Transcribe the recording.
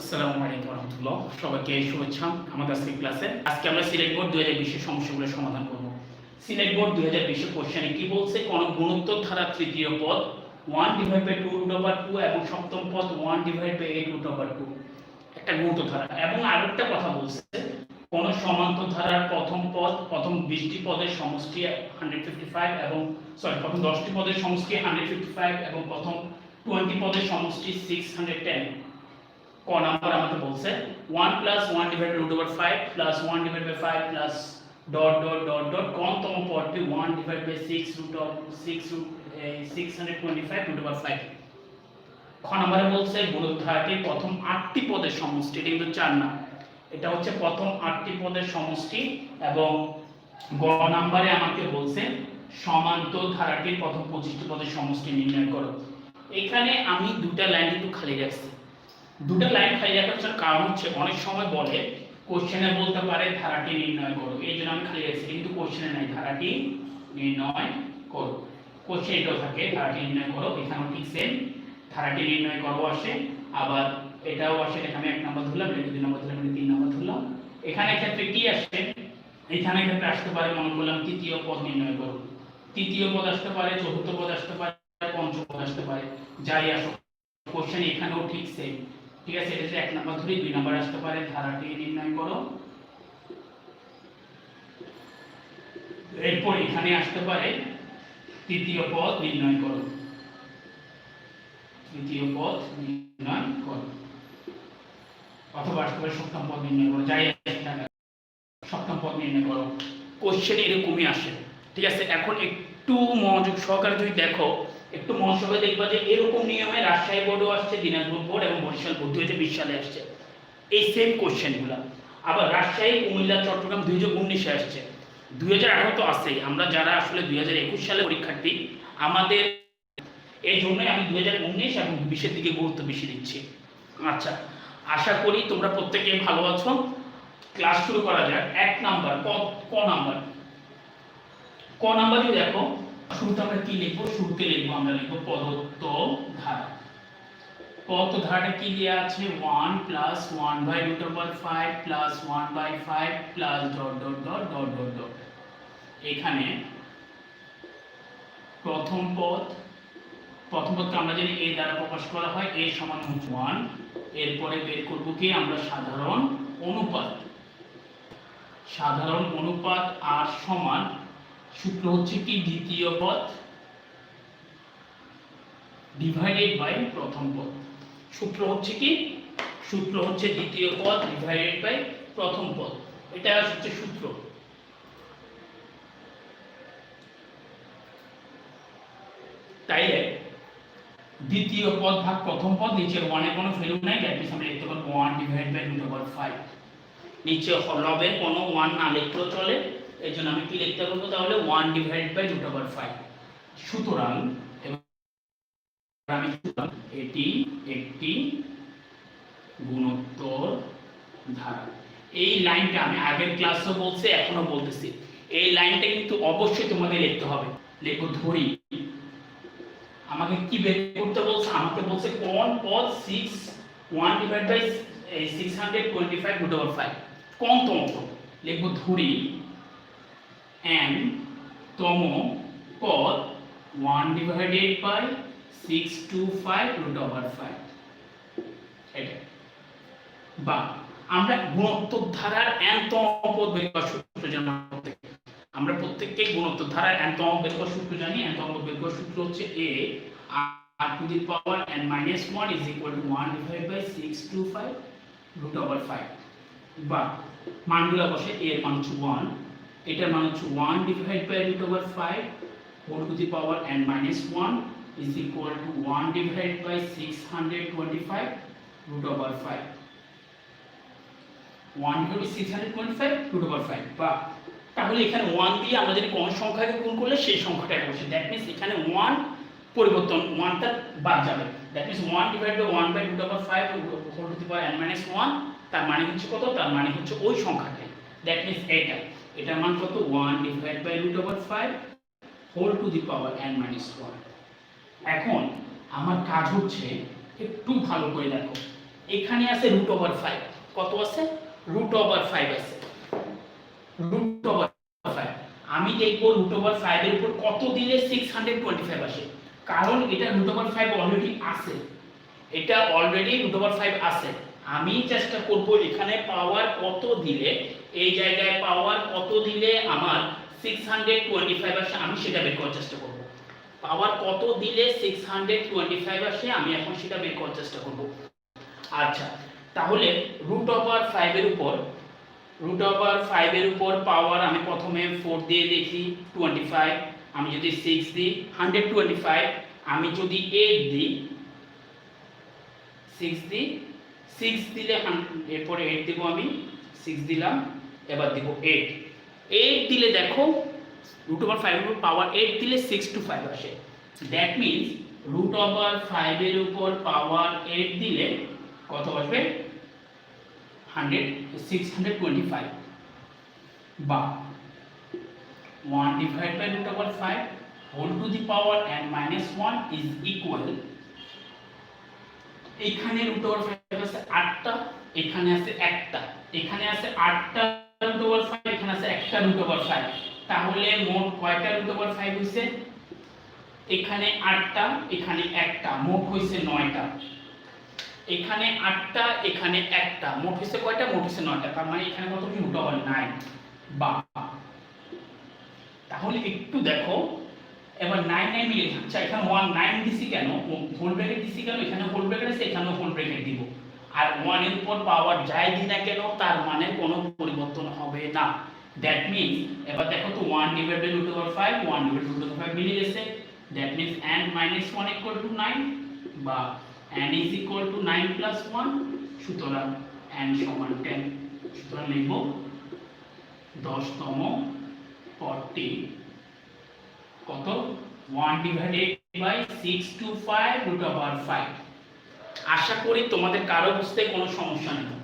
আসসালামু আলাইকুম রহমতুল্লাহ। সবাইকে শুভেচ্ছা আমাদের আজকের ক্লাসে আজকে আমরা সিলেট বোর্ড দুই হাজার বিশের সমস্যাগুলো সমাধান করব। সিলেট বোর্ড দুই হাজার বিশের কোশ্চেনে কি বলছে? কোন গুণোত্তর ধারা তৃতীয় পদ one divide by two root over two এবং সপ্তম পদ one divide by eight root over two একটা গুণোত্তর ধারা এবং আরেকটা কথা বলছে, কোন সমান্তর ধারার প্রথম পদ, প্রথম বিশটি পদের সমষ্টি হান্ড্রেড ফিফটি ফাইভ এবং সরি প্রথম দশটি পদের সমষ্টি হান্ড্রেড ফিফটি ফাইভ এবং প্রথম টোয়েন্টি পদের সমষ্টি সিক্স হান্ড্রেড টেন ক নাম্বার আমাকে বলছে 1 plus 1 divide root over 5 plus 1 divide by 5 plus dot dot dot dot কোনতম পদটি 1 divide by 6 root of 6 root 625 root over 5 খ নাম্বারে বলছে প্রথম আটটি পদের সমষ্টি, এটা কিন্তু চার না। এটা হচ্ছে প্রথম আটটি পদের সমষ্টি এবং গ নাম্বারে আমাকে বলছে, সমান্তর ধারাটির প্রথম পঁচিশটি পদের সমষ্টি নির্ণয় করো। এখানে আমি দুটা লাইন কিন্তু খালি রাখছি। দুটো লাইন খালি রাখার কারণ হচ্ছে অনেক সময় বলে কোশ্চেনে বলতে পারে ধারাটি নির্ণয় করো। এই জন্য আমি খালি রাখছি, কিন্তু কোশ্চেনে নাই, ধারাটি নির্ণয় করো। কোশ্চেন এটাও থাকে, ধারাটি নির্ণয় করো। এখানেও ঠিক সেম ধারাটি নির্ণয় করো আসে। আবার এটাও আসে এখানে এক নম্বর ধরলাম, এটা দুই নম্বর ধরলাম তিন নম্বর ধরলাম। এখানে ক্ষেত্রে কি আসে? এখানে ক্ষেত্রে আসতে পারে, মনে করলাম তৃতীয় পদ নির্ণয় করো। তৃতীয় পদ আসতে পারে, চতুর্থ পদ আসতে পারে, পঞ্চম পদ আসতে পারে। যাই আসো কোশ্চেন এখানেও ঠিক সেম ঠিক আছে, এটা এক নাম্বার ধরি দুই নাম্বার আসতে পারে, ধারাটি নির্ণয় করো। এরপর এখানে আসতে পারে, তৃতীয় পদ নির্ণয় করো। তৃতীয় পদ নির্ণয় করো। অথবা আসতে পারে সপ্তম পদ নির্ণয় করো, যাই সপ্তম পদ নির্ণয় করো। কোশ্চেন এরকমই আসে। ঠিক আছে, এখন একটু মনোযোগ সহকারে যদি দেখো একটু সহকারে দেখবা যে এরকম নিয়মে রাজশাহী বোর্ডও আসছে, দিনাজপুর বোর্ড এবং বরিশাল বোর্ড দুই হাজার বিশ সালে আসছে। এই সেম কোশ্চেনগুলো আবার রাজশাহী, কুমিল্লা, চট্টগ্রাম দুই হাজার উনিশে আসছে। দুই হাজার আঠারো তো আসেই আমরা যারা আসলে দুই হাজার একুশ সালে পরীক্ষার্থী, আমাদের এই জন্যই আমি দুই হাজার উনিশ এবং বিশের দিকে গুরুত্ব বেশি দিচ্ছি। আচ্ছা আশা করি তোমরা প্রত্যেকে ভালো আছো। ক্লাস শুরু করা যাক। এক নাম্বার, ক ক নাম্বার? ক নাম্বার দেখো। শুরুতে আমরা কি লিখব? শুরুতে লিখব, আমরা লিখব পদত্ব ধারা। পদত্ব ধারাটা কি দেওয়া আছে? One plus one by root over five plus one by five plus dot dot dot dot dot dot এখানে প্রথম পদ, প্রথম পদকে আমরা জানি এ দ্বারা প্রকাশ করা হয় এ সমান হচ্ছে ওয়ান এরপরে বের করব কি? আমরা সাধারণ অনুপাত। সাধারণ অনুপাত আর সমান সূত্র হচ্ছে কি? দ্বিতীয় পদ ডিভাইডেড বাই প্রথম পদ। সূত্র হচ্ছে কি? সূত্র হচ্ছে দ্বিতীয় পদ ডিভাইডেড বাই প্রথম পদ। এটা হচ্ছে সূত্র। তাইলে দ্বিতীয় পদ ভাগ প্রথম পদ, নিচের ওয়ানে কোনো ভ্যালু নাই দ্যাট আমরা লিখতে পারব one divide by root over five নিচে লবে কোনো ওয়ান না লিখলেও চলে। এই জন্য আমি কি লিখতে পারব তাহলে one divide by root over five সুতরাং আমি এটি একটি গুণোত্তর ধারা। এই লাইনটা আমি আগের ক্লাসও বলছি এখনও বলতেছি। এই লাইনটা কিন্তু অবশ্যই তোমাদের লিখতে হবে। লেখো, ধরি। আমাকে কি বের করতে বলছে? আমাকে বলছে কোন পদ six one divide by six hundred twenty five root over five কোন তম লিখব ধরি। এন তম পদ one divided by six two five root over five এটা। বা আমরা গুণোত্তর ধারার এনতম পদ বের করার সূত্র জানি আমরা প্রত্যেকে। আমরা প্রত্যেককেই গুণোত্তর ধারার এনতম বের করার সূত্র জানি। এনতম বের করার সূত্র হচ্ছে a r to the power n minus one is equal to one divide by six two five root over five বা মানগুলো বসে এর মান হচ্ছে ওয়ান এটার মান হচ্ছে one divide by root over five whole to the power n minus one to one divide by six hundred twenty five root over five one divide six hundred twenty five বা তাহলে এখানে one দিয়ে আমরা কোন সংখ্যাকে গুণ করলে সেই সংখ্যাটা বসে দ্যাট মিনস এখানে ওয়ান পরিবর্তন ওয়ানটা বাদ যাবে। That means one divide by one by root over five whole to the power minus one তার মানে হচ্ছে কত? তার মানে হচ্ছে ওই সংখ্যাটাই। দ্যাট মিনস এটা মান কত? One divide by root over five whole to the power n minus one এখন আমার কাজ হচ্ছে একটু ভালো করে দেখো। এখানে আছে রুট ওভার ফাইভ কত আছে? রুট ওভার ফাইভ আছে। রুট ওভার ফাইভ আমি দেখব রুট ওভার ফাইভ এর উপর কত দিলে সিক্স হান্ড্রেড টোয়েন্টি ফাইভ আসে। কারণ এটা রুট ওভার ফাইভ অলরেডি আছে। এটা অলরেডি রুট ওভার ফাইভ আছে। আমি চেষ্টা করব এখানে পাওয়ার কত দিলে এই জায়গায় পাওয়ার কত দিলে আমার সিক্স হান্ড্রেড টোয়েন্টি ফাইভ আসে আমি সেটা বের করার চেষ্টা করব। পাওয়ার কত দিলে সিক্স হান্ড্রেড টোয়েন্টি ফাইভ আসে আমি এখন সেটা বের করার চেষ্টা করব। আচ্ছা তাহলে রুট ওভার ফাইভের উপর রুট ওভার ফাইভের উপর পাওয়ার আমি প্রথমে ফোর দিয়ে দেখি টোয়েন্টি ফাইভ আমি যদি সিক্স দিই হান্ড্রেড টোয়েন্টি ফাইভ আমি যদি এইট দিই সিক্স দিই সিক্স দিলে এরপরে এইট দিব আমি সিক্স দিলাম এবার দিব এইট এইট দিলে দেখো রুট ওভার উপর পাওয়ার এইট দিলে সিক্স টু ফাইভ আসে। দ্যাট মিনস রুট ওভার ফাইভের উপর পাওয়ার এইট দিলে কত আসবে? Hundred six hundred twenty five বা one divide by root over five whole to the power and minus one is equal এখানে root over five আছে আটটা, এখানে আছে একটা, এখানে আছে আটটা রুট ওভার ফাইভ, এখানে আছে একটা রুট ওভার ফাইভ। তাহলে মোট কয়টা রুট ওভার ফাইভ হইছে? এখানে আটটা, এখানে একটা। মোট হইছে নয়টা। এখানে আটটা, এখানে একটা। মোট হইছে কয়টা? মোট হইছে নয়টা। তার মানে এখানে কত? Root over nine. বা। তাহলে একটু দেখো। এবার নাইন নাইন মিলে আচ্ছা এখানে ওয়ান নাইন দিছি কেন? হোল ব্র্যাকেট দিছি কেন? এখানে হোল ব্র্যাকেট আছে, এখানেও হোল ব্র্যাকেট দিব। আর ওয়ানের উপর পাওয়ার যাই দিই না কেন, তার মানে কোনো পরিবর্তন হবে না। দ্যাট মিনস এবার দেখো তো one divide root over five one divide root over five মিলে গেছে। That means and minus one equal to nine বা and is equal to nine plus one সুতরাং অ্যান্ড সমান টেন সুতরাং লিখব দশতম পদটি কত? One divided by six two five root over five আশা করি তোমাদের কারও বুঝতে কোনো সমস্যা নেই।